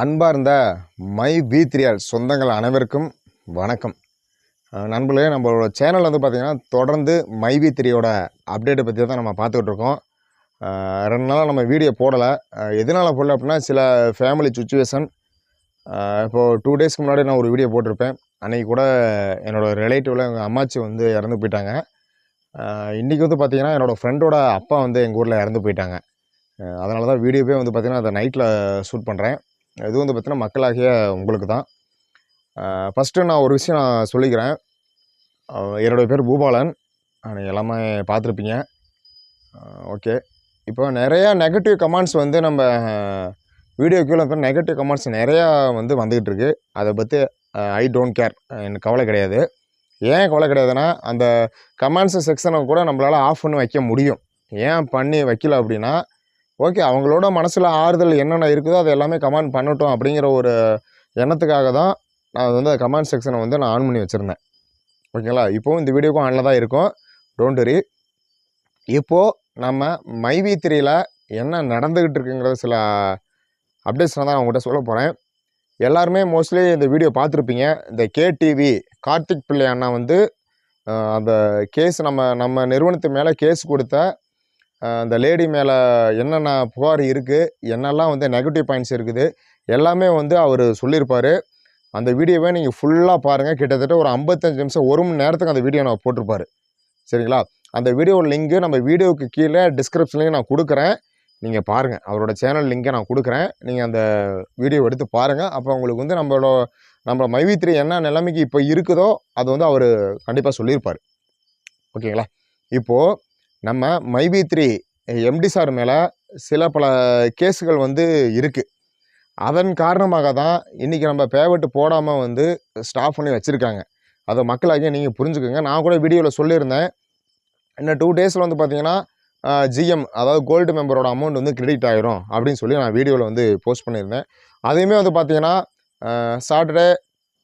அன்பார்ந்த my we த்ரீஆர் சொந்தங்கள் அனைவருக்கும் வணக்கம். நண்பர்களே நம்மளோட சேனல் வந்து பார்த்திங்கன்னா தொடர்ந்து மை வி த்ரீயோட அப்டேட்டை பற்றி தான் நம்ம பார்த்துக்கிட்டு இருக்கோம் ரெண்டு நாளாக நம்ம வீடியோ போடலை. எதனால் போடல அப்படின்னா சில ஃபேமிலி சுச்சுவேஷன் இப்போது டூ டேஸ்க்கு முன்னாடி நான் ஒரு வீடியோ போட்டிருப்பேன். அன்றைக்கி கூட என்னோடய ரிலேட்டிவில் எங்கள் அம்மாச்சி வந்து இறந்து போயிட்டாங்க. இன்றைக்கி வந்து பார்த்திங்கன்னா என்னோடய ஃப்ரெண்டோட அப்பா வந்து எங்கள் ஊரில் இறந்து போயிட்டாங்க. அதனால தான் வீடியோவே வந்து பார்த்திங்கன்னா அதை நைட்டில் ஷூட் பண்ணுறேன் இது வந்து பார்த்திங்கன்னா மக்களாகிய உங்களுக்கு தான் ஃபஸ்ட்டு நான் ஒரு விஷயம் நான் சொல்லிக்கிறேன். என்னுடைய பேர் பூபாலன். நீங்கள் எல்லாமே பார்த்துருப்பீங்க. ஓகே இப்போ நிறையா நெகட்டிவ் கமெண்ட்ஸ் வந்து நம்ம வீடியோ கீழே இப்போ நெகட்டிவ் கமெண்ட்ஸ் நிறையா வந்து வந்துக்கிட்டு இருக்கு. அதை பற்றி ஐ டோன்ட் கேர் எனக்கு கவலை கிடையாது. ஏன் கவலை கிடையாதுன்னா அந்த கமெண்ட்ஸ் செக்ஷனை கூட நம்மளால் ஆஃப் பண்ணி வைக்க முடியும். ஏன் பண்ணி வைக்கல அப்படின்னா ஓகே அவங்களோட மனசில் ஆறுதல் என்னென்ன இருக்குதோ அது எல்லாமே கமெண்ட் பண்ணட்டும் அப்படிங்கிற ஒரு எண்ணத்துக்காக தான் நான் வந்து கமெண்ட் செக்ஷனை வந்து நான் ஆன் பண்ணி வச்சுருந்தேன். ஓகேங்களா இப்போவும் இந்த வீடியோக்கும் ஆனில் தான் இருக்கும். டோன்ட் வரி இப்போது நம்ம மைவி த்ரீயில் என்ன நடந்துக்கிட்டு இருக்குங்கிற சில அப்டேட்ஸ்லாம் தான் நான் உங்கள்கிட்ட சொல்ல போகிறேன் எல்லாருமே மோஸ்ட்லி இந்த வீடியோ பார்த்துருப்பீங்க. இந்த கேடிவி கார்த்திக் பிள்ளை அண்ணா வந்து அந்த கேஸ் நம்ம நம்ம நிறுவனத்து மேலே கேஸ் கொடுத்த அந்த லேடி மேலே என்னென்ன புகார் இருக்குது என்னெல்லாம் வந்து நெகட்டிவ் பாயிண்ட்ஸ் இருக்குது எல்லாமே வந்து அவர் சொல்லியிருப்பார். அந்த வீடியோவை நீங்கள் ஃபுல்லாக பாருங்கள் கிட்டத்தட்ட ஒரு ஐம்பத்தஞ்சு நிமிஷம் ஒரு மணி நேரத்துக்கு அந்த வீடியோ நான் போட்டிருப்பாரு. சரிங்களா? அந்த வீடியோ லிங்க்கு நம்ம வீடியோவுக்கு கீழே டிஸ்கிரிப்ஷன்லேயும் நான் கொடுக்குறேன். நீங்கள் பாருங்கள் அவரோட சேனல் லிங்கை நான் கொடுக்குறேன். நீங்கள் அந்த வீடியோ எடுத்து பாருங்கள் அப்போ உங்களுக்கு வந்து நம்மளோட நம்ம மைவித்ரி என்ன நிலைமைக்கு இப்போ இருக்குதோ அது வந்து அவர் கண்டிப்பாக சொல்லியிருப்பார். ஓகேங்களா? இப்போது நம்ம மைபி த்ரீ எம்டி சார் மேலே சில பல கேஸுகள் வந்து இருக்குது அதன் காரணமாக தான் இன்றைக்கி நம்ம பேவட்டு போடாமல் வந்து ஸ்டாப் பண்ணி வச்சுருக்காங்க. அதை மக்களாகிய நீங்கள் புரிஞ்சுக்கோங்க. நான் கூட வீடியோவில் சொல்லியிருந்தேன். இன்னும் டூ டேஸில் வந்து பார்த்தீங்கன்னா ஜிஎம் அதாவது கோல்டு மெம்பரோட அமௌண்ட் வந்து கிரெடிட் ஆகிரும் அப்படின்னு சொல்லி நான் வீடியோவில் வந்து போஸ்ட் பண்ணியிருந்தேன். அதையுமே வந்து பார்த்தீங்கன்னா சாட்டர்டே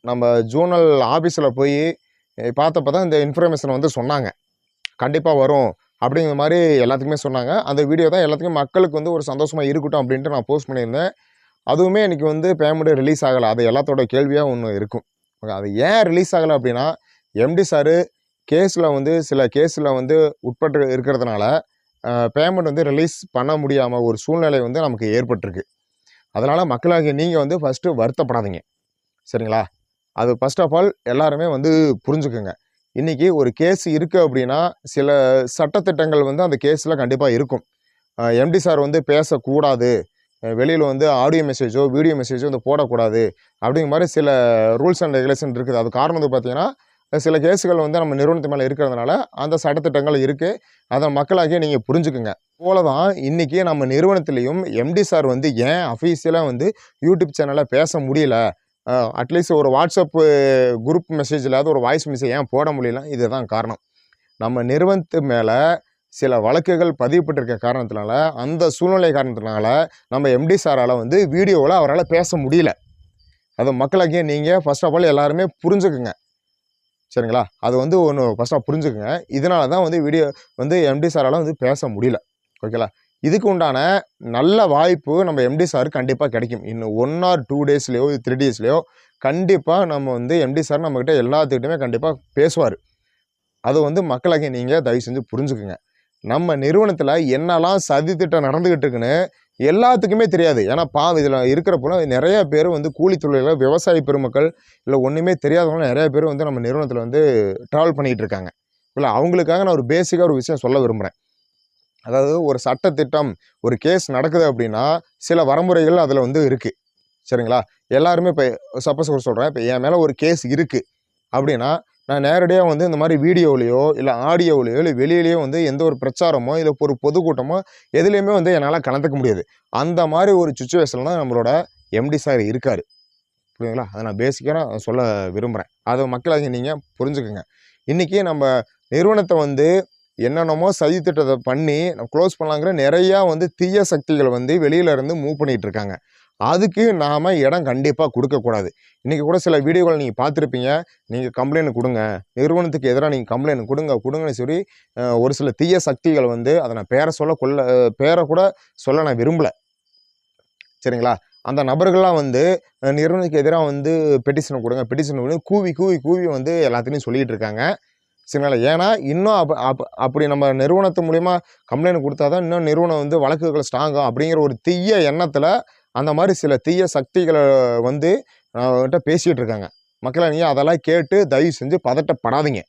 நம்ம ஜூனல் ஆஃபீஸில் போய் பார்த்தப்ப தான் இந்த இன்ஃபர்மேஷன் வந்து சொன்னாங்க. கண்டிப்பாக வரும். அப்படிங்கிற மாதிரி எல்லாத்துக்குமே சொன்னாங்க. அந்த வீடியோ தான் எல்லாத்துக்கும் மக்களுக்கு வந்து ஒரு சந்தோஷமாக இருக்கட்டும் அப்படின்ட்டு நான் போஸ்ட் பண்ணியிருந்தேன். அதுவுமே எனக்கு வந்து பேமெண்ட்டு ரிலீஸ் ஆகலை. அது எல்லாத்தோட கேள்வியாக ஒன்று இருக்கும். ஓகே அது ஏன் ரிலீஸ் ஆகலை அப்படின்னா எம்டி சாரு கேஸில் வந்து சில கேஸில் வந்து உட்பட்டு இருக்கிறதுனால பேமெண்ட் வந்து ரிலீஸ் பண்ண முடியாமல் ஒரு சூழ்நிலை வந்து நமக்கு ஏற்பட்டிருக்கு. அதனால் மக்களாகிய நீங்கள் வந்து ஃபஸ்ட்டு வருத்தப்படாதீங்க. சரிங்களா? அது ஃபஸ்ட் ஆஃப் ஆல் எல்லாருமே வந்து புரிஞ்சுக்குங்க. இன்றைக்கி ஒரு கேஸ் இருக்குது அப்படின்னா சில சட்டத்திட்டங்கள் வந்து அந்த கேஸில் கண்டிப்பாக இருக்கும். எம்டி சார் வந்து பேசக்கூடாது. வெளியில் வந்து ஆடியோ மெசேஜோ வீடியோ மெசேஜோ வந்து போடக்கூடாது. அப்படிங்கிற மாதிரி சில ரூல்ஸ் அண்ட் ரெகுலேஷன் இருக்குது. அது காரணம் வந்து பார்த்திங்கன்னா சில கேஸுகள் வந்து நம்ம நிறுவனத்து மேலே இருக்கிறதுனால அந்த சட்டத்திட்டங்கள் இருக்குது அதை மக்களாகிய நீங்கள் புரிஞ்சுக்குங்க. போல தான் இன்றைக்கி நம்ம நிறுவனத்துலேயும் எம்டி சார் வந்து ஏன் அஃபீஷியலாக வந்து யூடியூப் சேனலில் பேச முடியல? அட்லீஸ்ட் ஒரு வாட்ஸ்அப்பு குரூப் மெசேஜில் ஒரு வாய்ஸ் மெசேஜ் ஏன் போட முடியல இதுதான் காரணம். நம்ம நிறுவனத்து மேலே சில வழக்குகள் பதிவுபட்டிருக்க காரணத்தினால அந்த சூழ்நிலை காரணத்தினால நம்ம எம்டி சாரால் வந்து வீடியோவில் அவரால் பேச முடியல. அது மக்களாகிய நீங்கள் ஃபர்ஸ்ட் ஆஃப் ஆல் எல்லாருமே புரிஞ்சுக்குங்க. சரிங்களா? அது வந்து ஒன்று ஃபஸ்ட்டாக புரிஞ்சுக்குங்க. இதனால தான் வந்து வீடியோ வந்து எம்டி சாரால் வந்து பேச முடியல. ஓகேங்களா இதுக்கு உண்டான நல்ல வாய்ப்பு நம்ம எம்டி சார் கண்டிப்பாக கிடைக்கும். இன்னும் ஒன் ஆர் டூ டேஸ்லேயோ த்ரீ டேஸ்லேயோ கண்டிப்பாக நம்ம வந்து எம்டி சார் நம்மக்கிட்ட எல்லாத்துக்கிட்டையுமே கண்டிப்பாக பேசுவார். அது வந்து மக்களாகிய நீங்கள் தயவு செஞ்சு புரிஞ்சுக்குங்க. நம்ம நிறுவனத்தில் என்னெல்லாம் சதி திட்டம் நடந்துக்கிட்டு இருக்குன்னு எல்லாத்துக்குமே தெரியாது. ஏன்னா பாவம் இதில் இருக்கிறப்போ நிறைய பேர் வந்து கூலி தொழிலாளர் விவசாய பெருமக்கள் இல்லை ஒன்றுமே தெரியாதவங்க நிறைய பேர் வந்து நம்ம நிறுவனத்தில் வந்து ட்ராவல் பண்ணிகிட்டு இருக்காங்க. இல்லை அவங்களுக்காக நான் ஒரு பேசிக்காக ஒரு விஷயம் சொல்ல விரும்புகிறேன் அதாவது ஒரு சட்டத்திட்டம் ஒரு கேஸ் நடக்குது அப்படின்னா சில வரமுறைகள் அதில் வந்து இருக்குது சரிங்களா? எல்லாருமே இப்போ சப்போஸ் ஒரு சொல்கிறேன் இப்போ என் மேலே ஒரு கேஸ் இருக்குது அப்படின்னா நான் நேரடியாக வந்து இந்த மாதிரி வீடியோவிலையோ இல்லை ஆடியோவிலையோ இல்லை வெளியிலேயோ வந்து எந்த ஒரு பிரச்சாரமோ இல்லை ஒரு பொதுக்கூட்டமோ எதுலேயுமே வந்து என்னால் கலந்துக்க முடியாது. அந்த மாதிரி ஒரு சுச்சுவேஷனில் தான் நம்மளோட எம்டி சார் இருக்கார். புரியுதுங்களா? அதை நான் பேசிக்காக நான் சொல்ல விரும்புகிறேன் அதை மக்களாகி நீங்கள் புரிஞ்சுக்கோங்க. இன்றைக்கி நம்ம நிறுவனத்தை வந்து என்னென்னமோ சதி திட்டத்தை பண்ணி க்ளோஸ் பண்ணலாங்கிற நிறையா வந்து தீய சக்திகள் வந்து வெளியில இருந்து மூவ் பண்ணிகிட்டு இருக்காங்க. அதுக்கு நாம் இடம் கண்டிப்பாக கொடுக்கக்கூடாது இன்றைக்கி கூட சில வீடியோக்கள் நீங்கள் பார்த்துருப்பீங்க. நீங்கள் கம்ப்ளைண்ட் கொடுங்க. நிறுவனத்துக்கு எதிராக நீங்கள் கம்ப்ளைண்ட் கொடுங்க கொடுங்கன்னு சொல்லி ஒரு சில தீய சக்திகள் வந்து அதை நான் பேரை சொல்ல கொள்ள பேரை கூட சொல்ல நான் விரும்பலை. சரிங்களா? அந்த நபர்கள்லாம் வந்து நிறுவனத்துக்கு எதிராக வந்து பெட்டிஷனை கொடுங்க. பெட்டிஷன் கொடுங்க. கூவி கூவி கூவி வந்து எல்லாத்துலேயும் சொல்லிகிட்டு இருக்காங்க. சரிங்களா ஏன்னா இன்னும் அப் அப் அப்படி நம்ம நிறுவனத்து மூலிமா கம்ப்ளைண்ட் கொடுத்தா தான் இன்னும் நிறுவனம் வந்து வழக்குகள் ஸ்ட்ராங்கும் அப்படிங்கிற ஒரு தீய எண்ணத்தில் அந்த மாதிரி சில தீய சக்திகளை வந்து அவங்ககிட்ட பேசிகிட்டு இருக்காங்க. மக்களை நீங்கள் அதெல்லாம் கேட்டு தயவு செஞ்சு பதட்டப்படாதீங்க.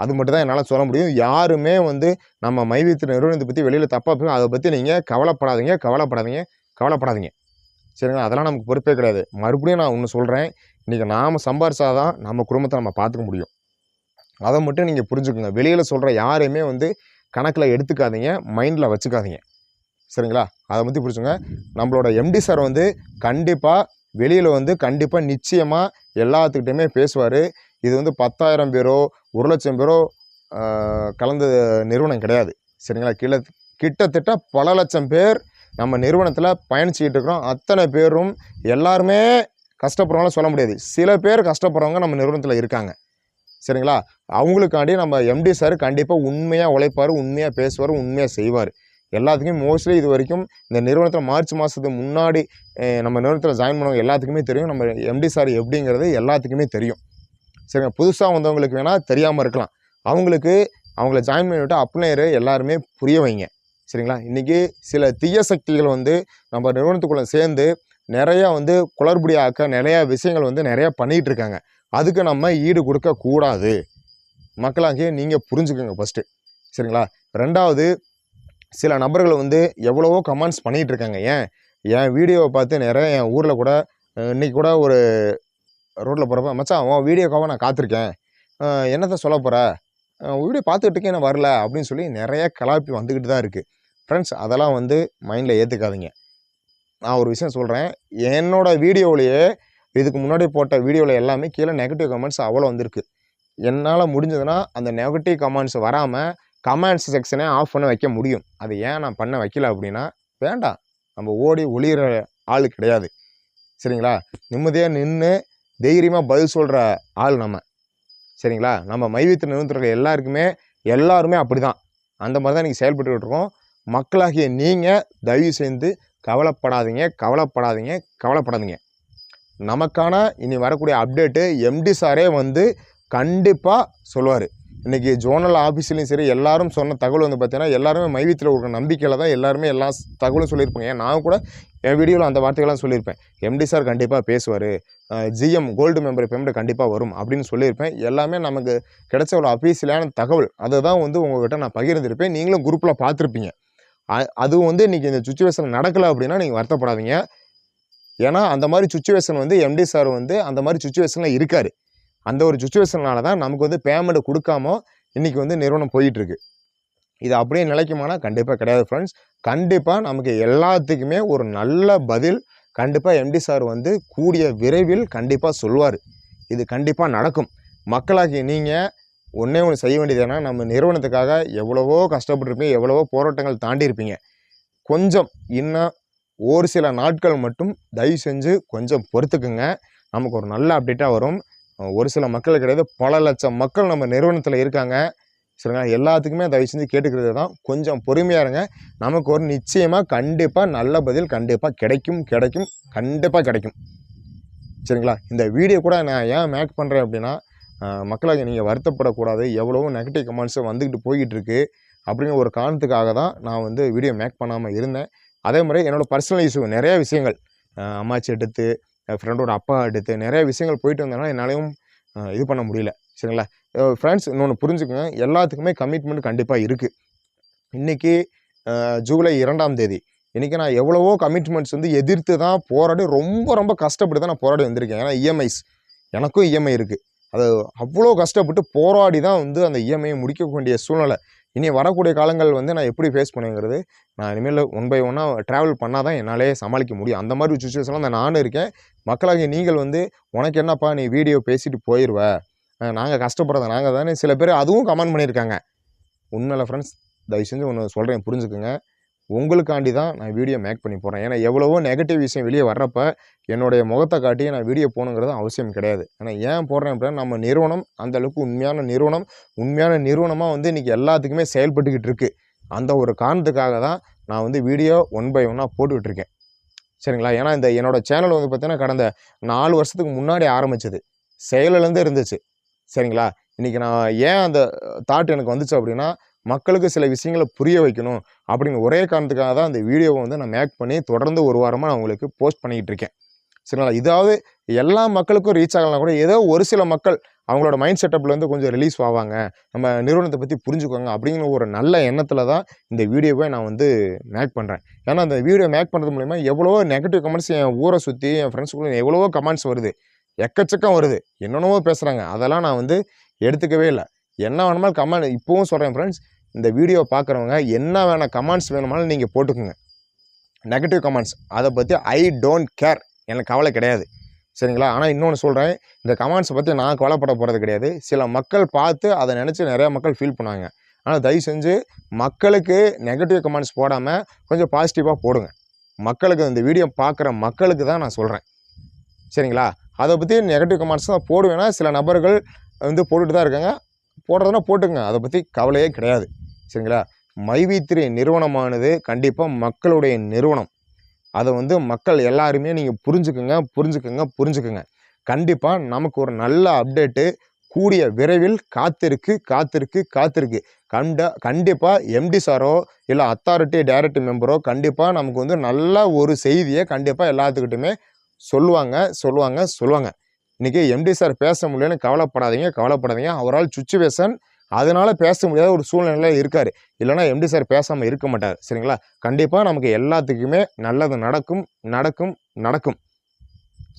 அது மட்டும் தான் என்னால் சொல்ல முடியும். யாருமே வந்து நம்ம மைவித்து நிறுவனத்தை பற்றி வெளியில் தப்பாக போய் அதை பற்றி நீங்கள் கவலைப்படாதீங்க கவலைப்படாதீங்க கவலைப்படாதீங்க. சரிங்களா? அதெல்லாம் நமக்கு பொறுப்பே கிடையாது. மறுபடியும் நான் ஒன்று சொல்கிறேன் இன்றைக்கி நாம் சம்பாரிச்சாதான் நம்ம குடும்பத்தை நம்ம பார்த்துக்க முடியும். அதை மட்டும் நீங்கள் புரிஞ்சுக்கோங்க. வெளியில் சொல்கிற யாரையுமே வந்து கணக்கில் எடுத்துக்காதீங்க. மைண்டில் வச்சுக்காதீங்க. சரிங்களா? அதை பற்றி புரிச்சுங்க நம்மளோட எம்டி சார் வந்து கண்டிப்பாக வெளியில் வந்து கண்டிப்பாக நிச்சயமாக எல்லாத்துக்கிட்டையுமே பேசுவார். இது வந்து பத்தாயிரம் பேரோ ஒரு லட்சம் பேரோ கலந்த நிறுவனம் கிடையாது. சரிங்களா? கீழே கிட்டத்தட்ட பல லட்சம் பேர் நம்ம நிறுவனத்தில் பயணிச்சுக்கிட்டு இருக்கிறோம். அத்தனை பேரும் எல்லாருமே கஷ்டப்படுறவங்களாம் சொல்ல முடியாது. சில பேர் கஷ்டப்படுறவங்க நம்ம நிறுவனத்தில் இருக்காங்க. சரிங்களா? அவங்களுக்காண்டி நம்ம எம்டி சார் கண்டிப்பாக உண்மையாக உழைப்பார் உண்மையாக பேசுவார் உண்மையாக செய்வார். எல்லாத்துக்குமே மோஸ்ட்லி இது வரைக்கும் இந்த நிறுவனத்தில் மார்ச் மாதத்துக்கு முன்னாடி நம்ம நிறுவனத்தில் ஜாயின் பண்ணவங்க எல்லாத்துக்குமே தெரியும். நம்ம எம்டி சார் எப்படிங்கிறது எல்லாத்துக்குமே தெரியும். சரிங்க? புதுசாக வந்தவங்களுக்கு வேணால் தெரியாமல் இருக்கலாம். அவங்களுக்கு அவங்கள ஜாயின் பண்ணிவிட்டு அப்ளையரு எல்லாருமே புரிய வைங்க. சரிங்களா? இன்றைக்கி சில தீய சக்திகள் வந்து நம்ம நிறுவனத்துக்குள்ளே சேர்ந்து நிறையா வந்து குளறுபடியாக்க நிறையா விஷயங்கள் வந்து நிறையா பண்ணிகிட்டு இருக்காங்க. அதுக்கு நம்ம ஈடு கொடுக்கக்கூடாது மக்களாகிய நீங்கள் புரிஞ்சுக்கோங்க ஃபஸ்ட்டு சரிங்களா? ரெண்டாவது சில நபர்கள் வந்து எவ்வளவோ கமெண்ட்ஸ் பண்ணிகிட்டு இருக்காங்க. ஏன்? என் வீடியோவை பார்த்து நிறைய என் ஊரில் கூட இன்றைக்கி கூட ஒரு ரோட்டில் போகிறப்ப மச்சான் அவன் வீடியோக்காக நான் காத்திருக்கேன். என்னத்தை சொல்ல போகிற வீடியோ பார்த்துக்கிட்டுக்கே என்ன நான் வரல. அப்படின்னு சொல்லி நிறைய கலாப்பி வந்துக்கிட்டு தான் இருக்குது ஃப்ரெண்ட்ஸ் அதெல்லாம் வந்து மைண்டில் ஏற்றுக்காதீங்க நான் ஒரு விஷயம் சொல்கிறேன் என்னோடய வீடியோவிலேயே இதுக்கு முன்னாடி போட்ட வீடியோவில் எல்லாமே கீழே நெகட்டிவ் கமெண்ட்ஸ் அவ்வளோ வந்திருக்கு. என்னால் முடிஞ்சதுன்னா அந்த நெகட்டிவ் கமெண்ட்ஸ் வராமல் கமெண்ட்ஸ் செக்ஷனே ஆஃப் பண்ண வைக்க முடியும். அது ஏன் நான் பண்ண வைக்கல அப்படின்னா வேண்டாம். நம்ம ஓடி ஒளிகிற ஆள் கிடையாது. சரிங்களா? நிம்மதியாக நின்று தைரியமாக பதில் சொல்கிற ஆள் நம்ம. சரிங்களா? நம்ம மைவித்து நிறுவனத்தில் எல்லாருக்குமே எல்லாருமே அப்படி தான் அந்த மாதிரி தான் நீங்கள் செயல்பட்டுக்கிட்டு இருக்கோம் மக்களாகிய நீங்கள் தயவு செய்து கவலைப்படாதீங்க கவலைப்படாதீங்க கவலைப்படாதீங்க. நமக்கான இனி வரக்கூடிய அப்டேட்டு எம்டி சாரே வந்து கண்டிப்பாக சொல்லுவார். இன்றைக்கி ஜோனல் ஆஃபீஸ்லேயும் சரி எல்லாரும் சொன்ன தகவல் வந்து பார்த்தீங்கன்னா எல்லாருமே மைவியத்தில் ஒரு நம்பிக்கையில் தான் எல்லாருமே எல்லா தகவலும் சொல்லியிருப்பாங்க. ஏன் நான் கூட என் வீடியோவில் அந்த வார்த்தைகள்லாம் சொல்லியிருப்பேன். எம்டி சார் கண்டிப்பாக பேசுவார். ஜிஎம் கோல்டு மெம்பர் பேமெண்ட் கண்டிப்பாக வரும் அப்படின்னு சொல்லியிருப்பேன். எல்லாமே நமக்கு கிடைச்ச ஒரு அஃபீஷியலான தகவல். அதை தான் வந்து உங்கள்கிட்ட நான் பகிர்ந்திருப்பேன். நீங்களும் குரூப்பில் பார்த்துருப்பீங்க. அது அதுவும் வந்து இன்றைக்கி இந்த சுச்சுவேஷன் நடக்கலை அப்படின்னா நீங்கள் வருத்தப்படாதீங்க. ஏன்னா அந்த மாதிரி சுச்சுவேஷன் வந்து எம்டி சார் வந்து அந்த மாதிரி சுச்சுவேஷனில் இருக்கார். அந்த ஒரு சுச்சுவேஷனால தான் நமக்கு வந்து பேமெண்ட் கொடுக்காம இன்றைக்கி வந்து நிறுவனம் போயிட்டுருக்கு. இது அப்படியே நிலைக்குமானா கண்டிப்பாக கிடையாது ஃப்ரெண்ட்ஸ் கண்டிப்பாக நமக்கு எல்லாத்துக்குமே ஒரு நல்ல பதில் கண்டிப்பாக எம்டி சார் வந்து கூடிய விரைவில் கண்டிப்பாக சொல்வார். இது கண்டிப்பாக நடக்கும். மக்களாகி நீங்கள் ஒன்றே ஒன்று செய்ய வேண்டியது என்ன நம்ம நிறுவனத்துக்காக எவ்வளவோ கஷ்டப்பட்டுருப்பீங்க எவ்வளவோ போராட்டங்கள் தாண்டி இருப்பீங்க கொஞ்சம் இன்னும் ஒரு சில நாட்கள் மட்டும் தயவு செஞ்சு கொஞ்சம் பொறுத்துக்குங்க. நமக்கு ஒரு நல்ல அப்டேட்டாக வரும். ஒரு சில மக்கள் கிடையாது பல லட்சம் மக்கள் நம்ம நிறுவனத்தில் இருக்காங்க. சரிங்களா எல்லாத்துக்குமே தயவு செஞ்சு கேட்டுக்கிறது தான். கொஞ்சம் பொறுமையாக இருங்க. நமக்கு ஒரு நிச்சயமாக கண்டிப்பாக நல்ல பதில் கண்டிப்பாக கிடைக்கும் கிடைக்கும் கண்டிப்பாக கிடைக்கும். சரிங்களா? இந்த வீடியோ கூட நான் ஏன் மேக் பண்ணுறேன் அப்படின்னா அஹ் மக்களாக நீங்கள் வருத்தப்படக்கூடாது. எவ்வளவோ நெகட்டிவ் கமெண்ட்ஸும் வந்துக்கிட்டு போய்கிட்டு இருக்குது அப்படிங்கிற ஒரு காரணத்துக்காக தான் நான் வந்து வீடியோ மேக் பண்ணாமல் இருந்தேன். அதே மாதிரி என்னோடய பர்சனல் இஷ்யூ நிறைய விஷயங்கள். அம்மாச்சி எடுத்து ஃப்ரெண்டோட அப்பா எடுத்து நிறைய விஷயங்கள் போயிட்டு வந்தனால என்னாலையும் இது பண்ண முடியல. சரிங்களா? ஃப்ரெண்ட்ஸ் இன்னொன்று புரிஞ்சுக்கோங்க. எல்லாத்துக்குமே கமிட்மெண்ட் கண்டிப்பாக இருக்குது இன்றைக்கி ஜூலை இரண்டாம் தேதி. இன்றைக்கி நான் எவ்வளவோ கமிட்மெண்ட்ஸ் வந்து எதிர்த்து தான் போராடி ரொம்ப ரொம்ப கஷ்டப்பட்டு தான் நான் போராடி வந்திருக்கேன். ஏன்னா இஎம்ஐஸ் எனக்கும் இஎம்ஐ இருக்குது அது அவ்வளோ கஷ்டப்பட்டு போராடி தான் வந்து அந்த இஎம்ஐயை முடிக்க வேண்டிய சூழ்நிலை. இனி வரக்கூடிய காலங்கள் வந்து நான் எப்படி ஃபேஸ் பண்ணுங்கிறது நான் இனிமேல் ஒன் பை ஒன்னாக ட்ராவல் பண்ணால் தான் என்னாலே சமாளிக்க முடியும். அந்த மாதிரி சுச்சுவேஷனில் தான் நானும் இருக்கேன். மக்களாகிய நீங்கள் வந்து உனக்கு என்னப்பா நீ வீடியோ பேசிட்டு போயிடுவ நாங்கள் கஷ்டப்படுறத நாங்கள் தானே சில பேர் அதுவும் கமெண்ட் பண்ணியிருக்காங்க. உண்மையில ஃப்ரெண்ட்ஸ் தயவு செஞ்சு ஒன்று சொல்கிறேன் புரிஞ்சுக்குங்க. உங்களுக்காண்டி தான் நான் வீடியோ மேக் பண்ணி போகிறேன் ஏன்னா எவ்வளவோ நெகட்டிவ் விஷயம் வெளியே வர்றப்ப என்னுடைய முகத்தை காட்டி நான் வீடியோ போகணுங்கிறது அவசியம் கிடையாது. ஏன்னா ஏன் போடுறேன் அப்படின்னா நம்ம நிறுவனம் அந்தளவுக்கு உண்மையான நிறுவனம் உண்மையான நிறுவனமாக வந்து இன்றைக்கி எல்லாத்துக்குமே செயல்பட்டுக்கிட்டு இருக்குது அந்த ஒரு காரணத்துக்காக தான் நான் வந்து வீடியோ ஒன் பை ஒன்னாக போட்டுக்கிட்டு இருக்கேன். சரிங்களா? ஏன்னா இந்த என்னோடய சேனல் வந்து பார்த்திங்கன்னா கடந்த நாலு வருஷத்துக்கு முன்னாடி ஆரம்பிச்சது. செயலிலேருந்து இருந்துச்சு. சரிங்களா? இன்றைக்கி நான் ஏன் அந்த தாட் எனக்கு வந்துச்சு அப்படின்னா மக்களுக்கு சில விஷயங்களை புரிய வைக்கணும் அப்படிங்கிற ஒரே காரணத்துக்காக தான் அந்த வீடியோவை வந்து நான் மேக் பண்ணி தொடர்ந்து ஒரு வாரமாக நான் உங்களுக்கு போஸ்ட் பண்ணிக்கிட்டு இருக்கேன். சரிங்களா? இதாவது எல்லா மக்களுக்கும் ரீச் ஆகலாம் கூட ஏதோ ஒரு சில மக்கள் அவங்களோட மைண்ட் செட்டப்லேருந்து கொஞ்சம் ரிலீஸ் ஆவாங்க. நம்ம நிறுவனத்தை பற்றி புரிஞ்சுக்கோங்க அப்படிங்கிற ஒரு நல்ல எண்ணத்தில் தான் இந்த வீடியோவை நான் வந்து மேக் பண்ணுறேன் ஏன்னா அந்த வீடியோ மேக் பண்ணுறது மூலிமா எவ்வளோ நெகட்டிவ் கமெண்ட்ஸ் என் ஊரை சுற்றி என் ஃப்ரெண்ட்ஸுக்குள்ள எவ்வளவோ கமெண்ட்ஸ் வருது. எக்கச்சக்கம் வருது. என்னென்னவோ பேசுகிறாங்க அதெல்லாம் நான் வந்து எடுத்துக்கவே இல்லை. என்ன வேணுமாலும் கமெண்ட் இப்போவும் சொல்கிறேன் ஃப்ரெண்ட்ஸ் இந்த வீடியோ பார்க்குறவங்க என்ன வேணால் கமெண்ட்ஸ் வேணுமாலும் நீங்கள் போட்டுக்கோங்க. நெகட்டிவ் கமெண்ட்ஸ் அதை பற்றி ஐ டோன்ட் கேர் எனக்கு கவலை கிடையாது. சரிங்களா? ஆனால் இன்னொன்று சொல்கிறேன் இந்த கமெண்ட்ஸை பற்றி நான் கவலைப்பட போகிறது கிடையாது. சில மக்கள் பார்த்து அதை நினச்சி நிறையா மக்கள் ஃபீல் பண்ணாங்க ஆனால் தயவு செஞ்சு மக்களுக்கு நெகட்டிவ் கமெண்ட்ஸ் போடாமல் கொஞ்சம் பாசிட்டிவாக போடுங்க. மக்களுக்கு இந்த வீடியோ பார்க்குற மக்களுக்கு தான் நான் சொல்கிறேன் சரிங்களா? அதை பற்றி நெகட்டிவ் கமெண்ட்ஸ் தான் போடுவேன்னா சில நபர்கள் வந்து போட்டுட்டு தான் இருக்காங்க. போடுறதுனா போட்டுங்க அதை பற்றி கவலையே கிடையாது. சரிங்களா? மைவித்திரை நிறுவனமானது கண்டிப்பாக மக்களுடைய நிறுவனம். அதை வந்து மக்கள் எல்லாருமே நீங்கள் புரிஞ்சுக்குங்க புரிஞ்சுக்குங்க புரிஞ்சுக்குங்க. கண்டிப்பாக நமக்கு ஒரு நல்ல அப்டேட்டு கூடிய விரைவில் காத்திருக்கு காத்திருக்கு காத்திருக்கு. கண்ட கண்டிப்பாக எம்டி சாரோ இல்லை அத்தாரிட்டி டைரக்ட் மெம்பரோ கண்டிப்பாக நமக்கு வந்து நல்ல ஒரு செய்தியை கண்டிப்பாக எல்லாத்துக்கிட்டையுமே சொல்லுவாங்க சொல்லுவாங்க சொல்லுவாங்க. இன்றைக்கி எம்டி சார் பேச முடியலன்னு கவலைப்படாதீங்க கவலைப்படாதீங்க. அவரால் சுச்சுவேஷன் அதனால் பேச முடியாத ஒரு சூழ்நிலையில் இருக்கார். இல்லைன்னா எம்டி சார் பேசாமல் இருக்க மாட்டார். சரிங்களா? கண்டிப்பாக நமக்கு எல்லாத்துக்குமே நல்லது நடக்கும் நடக்கும் நடக்கும்.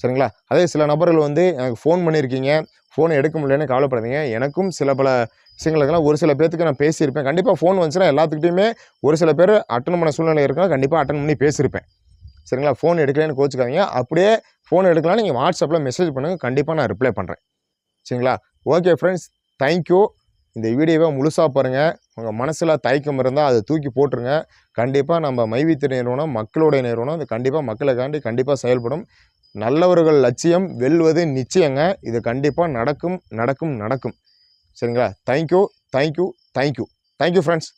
சரிங்களா? அதே சில நபர்கள் வந்து எனக்கு ஃபோன் பண்ணியிருக்கீங்க ஃபோன் எடுக்க முடியலன்னு கவலைப்படாதீங்க. எனக்கும் சில பல விஷயங்களுக்கெல்லாம் ஒரு சில பேர்த்துக்கு நான் பேசியிருப்பேன். கண்டிப்பாக ஃபோன் வந்துச்சுன்னா எல்லாத்துக்கிட்டையுமே ஒரு சில பேர் அட்டன் பண்ண சூழ்நிலை இருக்கா கண்டிப்பாக அட்டன் பண்ணி பேசியிருப்பேன். சரிங்களா? ஃபோன் எடுக்கலன்னு கோச்சுக்காதீங்க. அப்படியே ஃபோன் எடுக்கலாம் நீங்கள் வாட்ஸ்அப்பில் மெசேஜ் பண்ணுங்கள் கண்டிப்பாக நான் ரிப்ளை பண்ணுறேன் சரிங்களா? ஓகே ஃப்ரெண்ட்ஸ் தேங்க்யூ இந்த வீடியோவை முழுசாக பாருங்கள் உங்கள் மனசில் தயக்கம் இருந்தால் அதை தூக்கி போட்டுருங்க. கண்டிப்பாக நம்ம மைவித்திரை நிறுவனம் மக்களுடைய நிறுவனம் அது கண்டிப்பாக மக்களுக்காண்டி கண்டிப்பாக செயல்படும். நல்லவர்கள் லட்சியம் வெல்வது நிச்சயங்க. இது கண்டிப்பாக நடக்கும் நடக்கும் நடக்கும். சரிங்களா? Thank you thank you thank you thank you friends